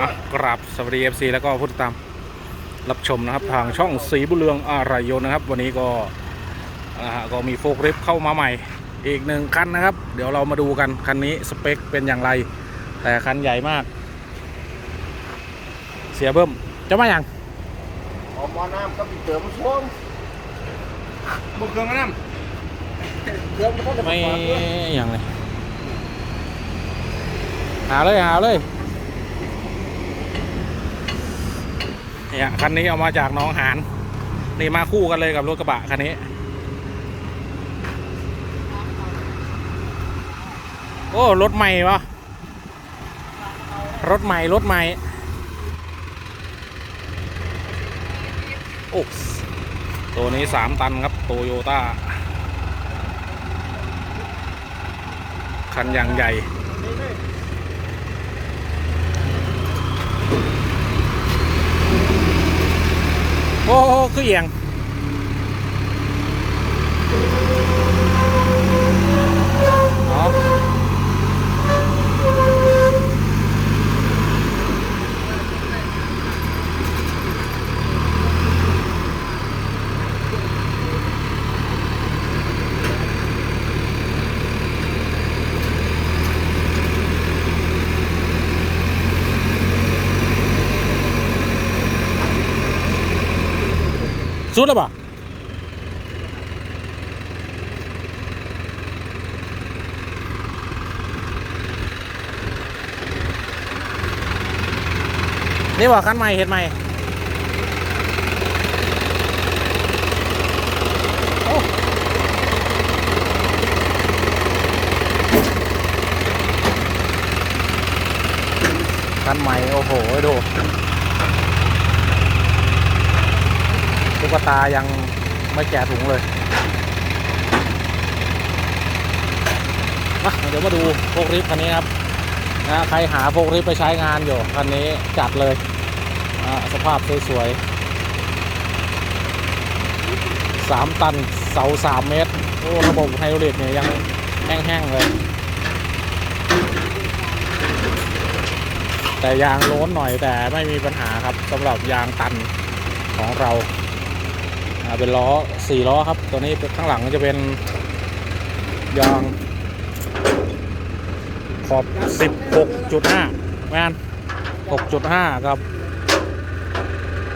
อะกราบสวัสดีเอฟซีแล้วก็ผู้ติดตามรับชมนะครับทางช่องสีบุญเรืองอารายยนต์นะครับ วันนี้ก็อ่าก็มีโฟกริฟเข้ามาใหม่ อีกหนึ่งคันนะครับ เดี๋ยวเรามาดูกัน คันนี้สเปคเป็นอย่างไร แต่คันใหญ่มาก เสียเบิ้มจะมาอย่างออกมาน้ำก็ไปเติมช่วงบุกเครื่องน้เติมก็ต้องไม่อย่างเลยหาเลยหาเลย เนี่ยคันนี้เอามาจากน้องหานนี่มาคู่กันเลยกับรถกระบะคันนี้โอ้รถใหม่ปะรถใหม่รถใหม่โอ้ตัวนี้สามตันครับโตโยต้าคันอย่างใหญ่ โอ้โหคือเอียงอ๋อ สุดแล้วปะนี่ว่าคันใหม่เห็นไหมโอ้คันใหม่ โอ้โห ดู กตายังไม่แกะถุงเลยมาเดี๋ยวมาดูโฟกริฟคันนี้ครับนะใครหาโฟกริฟไปใช้งานอยู่คันนี้จัดเลยอ่าสภาพสวยๆสามตันเสาสามเมตรโอ้ระบบไฮดรอลิกเนี่ยยังแห้งๆเลยแต่ยางล้นหน่อยแต่ไม่มีปัญหาครับสำหรับยางตันของเรา เป็นล้อสี่ล้อครับ ตัวนี้ข้างหลังจะเป็นยางขอบ 16.5แมน6.5 ครับ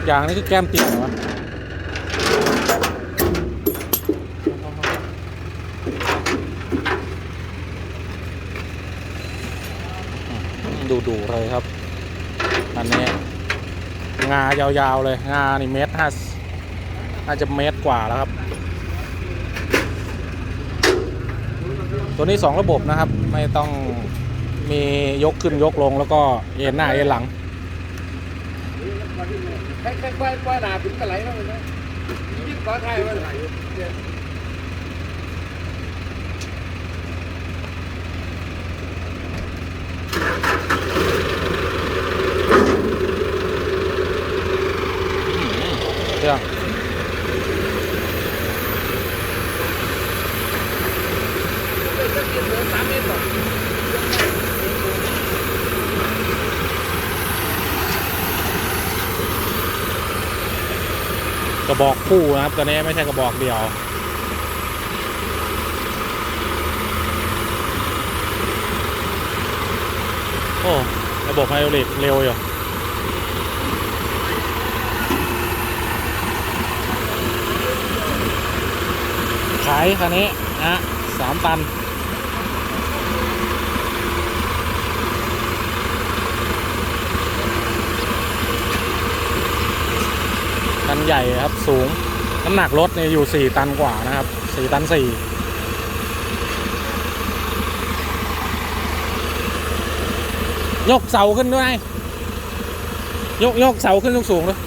ยางนี้คือแก้มตี้ยเหรอวะดูดูเลยครับ อันนี้ งายาวๆเลย งานี่เมตรห้า น่าจะเมตรกว่าแล้วครับ ตัวนี้ 2 ระบบนะครับ ไม่ต้องมียกขึ้นยกลงแล้วก็เอ็นหน้าเอ็นหลังแค่แค่ควายควาหนาถึงกระไหลแล้วนะยิ่งฟ้าไทยว่า กระบอกคู่นะครับตัวนี้ไม่ใช่กระบอกเดียวโอ้ระบบไฮดรอลิกเร็วอยู่ขายคันนี้นะสามตัน คันใหญ่ครับสูงน้ำหนักรถเนี่ยอยู่ 4 ตันกว่านะครับ 4 ตัน 4ยกเสาขึ้นด้วย ยกยกเสาขึ้นสูงๆด้วย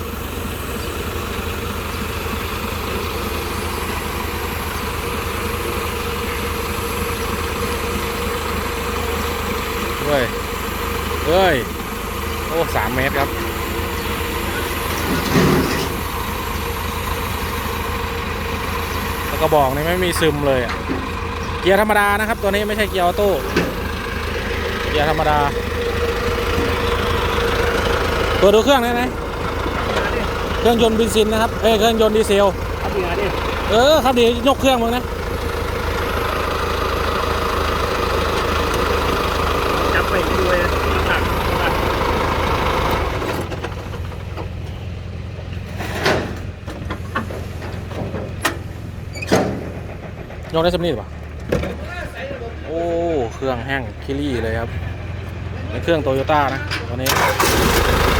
เฮ้ย เฮ้ย โอ้สามเมตรครับ แล้วก็บอกนี่ไม่มีซึมเลยอะเกียร์ธรรมดานะครับ ตัวนี้ไม่ใช่เกียร์ออโต้เกียร์ธรรมดาตัวจดูเครื่องได้ไหมเครื่องยนต์เบนซินนะครับเอ้ยเครื่องยนต์ดีเซลทำยังไงดิเออ ครับดียกเครื่องมึงนะ จับไปด้วยหนัก ยกได้สำนีหรือเปล่าโอ้ เครื่องแห้งคิรี่เลยครับเป็นเครื่องโตโยต้านะตัวนี้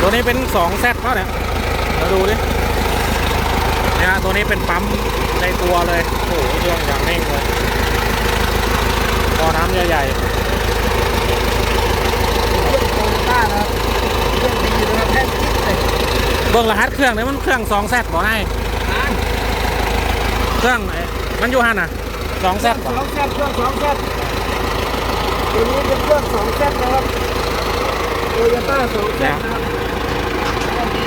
ตัวนี้เป็น2 z เท่าเนี่ยมาดูดิเนี่ยฮะตัวนี้เป็นปั๊มในตัวเลย โอ้โหเครื่องอย่างเร่งเลยต่อน้ำใหญ่ๆโตโยต้านะครับเรื่องดีนะครับแค่คิดเลยเบิ่งรหัสเครื่องเนี่ยมันเครื่อง2 z บอกให้ เครื่องไอ้มันอยู่หันอะ 2 z สองแซดเครื่องสองแซดตัวนี้เป็นเครื่องสองแซดนะครับโตโยต้าสองแซดนะครับ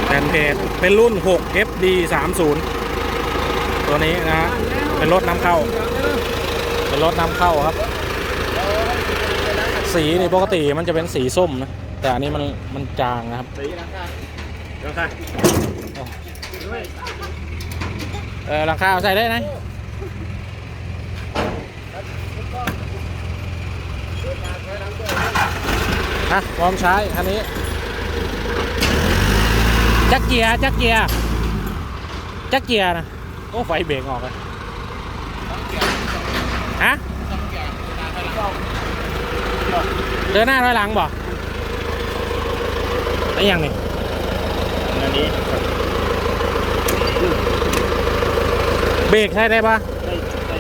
แผ่นเพจเป็นรุ่น 6 FD 30ตัวนี้นะฮะเป็นรถนำเข้า เป็นรถนำเข้าครับ สีนี่ปกติมันจะเป็นสีส้มนะ แต่อันนี้มันมันจางนะครับสีนะครับแล้วค่ะเออหลังคาเอาใส่ได้ไหม ฮะพร้อมใช้คันนี้ จักเกียร์ จักเกียร์ จักเกียร์นะ โอ้ ไฟเบรกออกเลยฮะเดินหน้าถอยหลังบอกไอ้ยังนี่อันนี้เบรกใช้ได้ปะได้ได้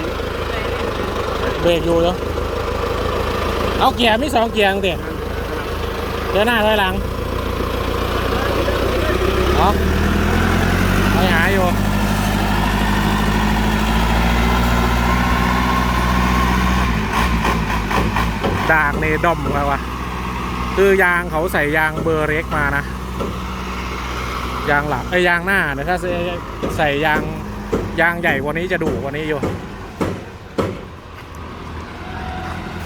เบรกอยู่เหรอ เอาเกียร์มีสองเกียร์จังเดียเดินหน้าถอยหลังเนาไปหาอยู่ดากเนดอมเลยวะคือยางเขาใส่ยางเบอร์เร็กมานะ ยางหลังไอ้ยยางหน้าเนี่ยถ้าใส่ยางยางใหญ่กว่านี้จะดุกว่านี้อยู่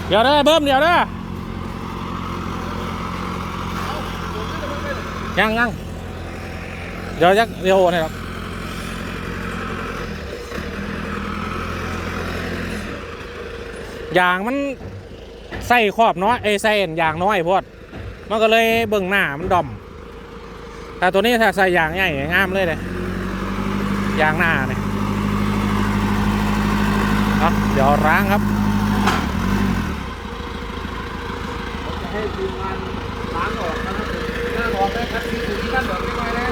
เดี๋ยวเด้เบิ้มเดี๋ยวเด้ยังยังเดี๋ยวยักเดี๋ยวโอนให้ครับยางมันใส่ขอบน้อยไอ้ยใส่อันยางน้อยพอดมันก็เลยเบิ่งหน้ามันดอมแต่ตัวนี้ถ้าใส่ยางใหญ่งามเลยเลยยางหน้าเนี่ยเอาเดี๋ยวล้างครับ ให้ทีมงานล้างออกนะครับหน้าออกเลยคัดซีอยู่ที่ด้านหลังไม่ไหวนะ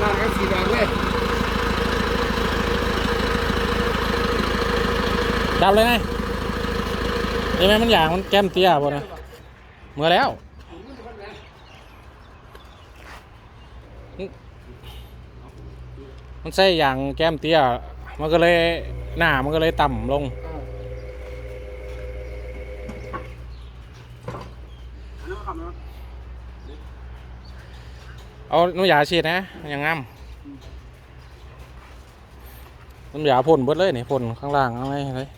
หน้าคัดซีแดงเลยจับเลยไงเห็นไหมมันอย่างมันแก้มเตี้ยบ่นะเมื่อแล้วมันใส่อย่างแก้มเตี้ย มันก็เลยหน้ามันก็เลยต่ำลง เอาน้ำยาฉีดนะอย่างงามน้ำยาพ่นเบิดเลยนี่พ่นข้างล่างข้างในเลย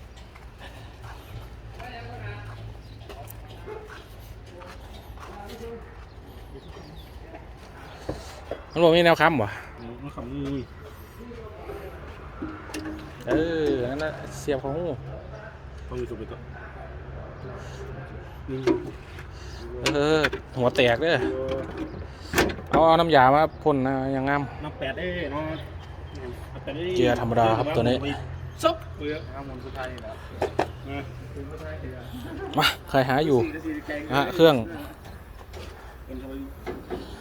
มันบอกมีแนวค้ำบ่มันขำมือเออนั่นนะเสียบของหูต้องมีสุดไปก่อนเออหัวแตกเด้อ เอาเอาน้ำยามาพ่นนะอย่างงาม น้ำแปดเอ้เนาะน้ำแปดอ้เกียร์ธรรมดาครับตัวนี้ซับเปลือกห้าหมุนสุดท้ายนี่แหละนะมาใครหาอยู่นะฮะเครื่องเป็นทำไม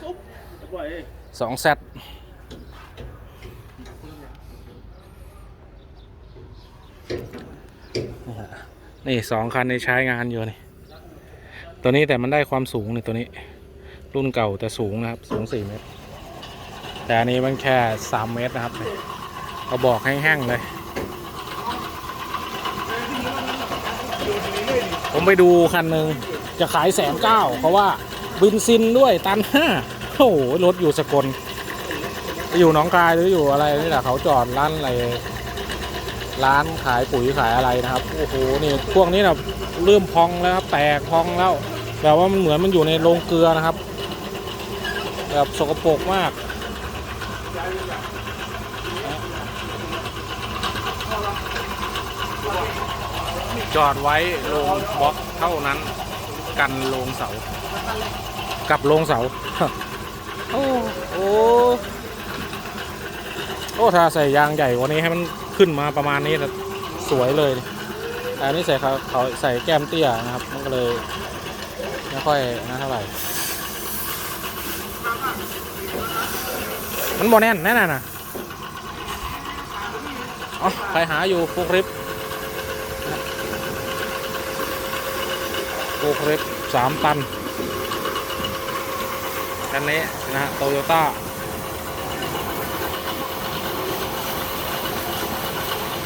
ซุบแล้วก็เอ้สองแซดนี่สองคันในใช้งานอยู่นี่ ตัวนี้แต่มันได้ความสูงนี่ตัวนี้ รุ่นเก่าแต่สูงนะครับ สูงสี่เมตร แต่อันนี้มันแค่สามเมตรนะครับเขาบอกให้แห้งเลย ผมไปดูคันหนึ่งจะขายแสนเก้าเพราะว่าบินซินด้วยตันห้าโอ้โหรถอยู่สกล อยู่หนองคายหรืออยู่อะไรนี่แหละเขาจอดร้านอะไรร้านขายปุ๋ยขายอะไรนะครับ โอ้โห นี่พวกนี้นะเริ่มพองแล้วครับ แตกพองแล้วแบบว่ามันเหมือนมันอยู่ในโรงเกลือนะครับ แบบสกปรกมากจอดไว้ลงบล็อกเท่านั้น กันลงเสา กับลงเสา โอ้โอ้โอ้ถ้าใส่ยางใหญ่กว่านี้ให้มันขึ้นมาประมาณนี้จะสวยเลย แต่อันนี้ใส่เขาเขาใส่แก้มเตี้ยนะครับ มันก็เลย ไม่ค่อยนะเท่าไหร่ มันโมแน่นแน่นน่ะอ๋อใครหาอยู่ฟุกริปฟุกริปสามตัน คันนี้นะฮะโตโยต้า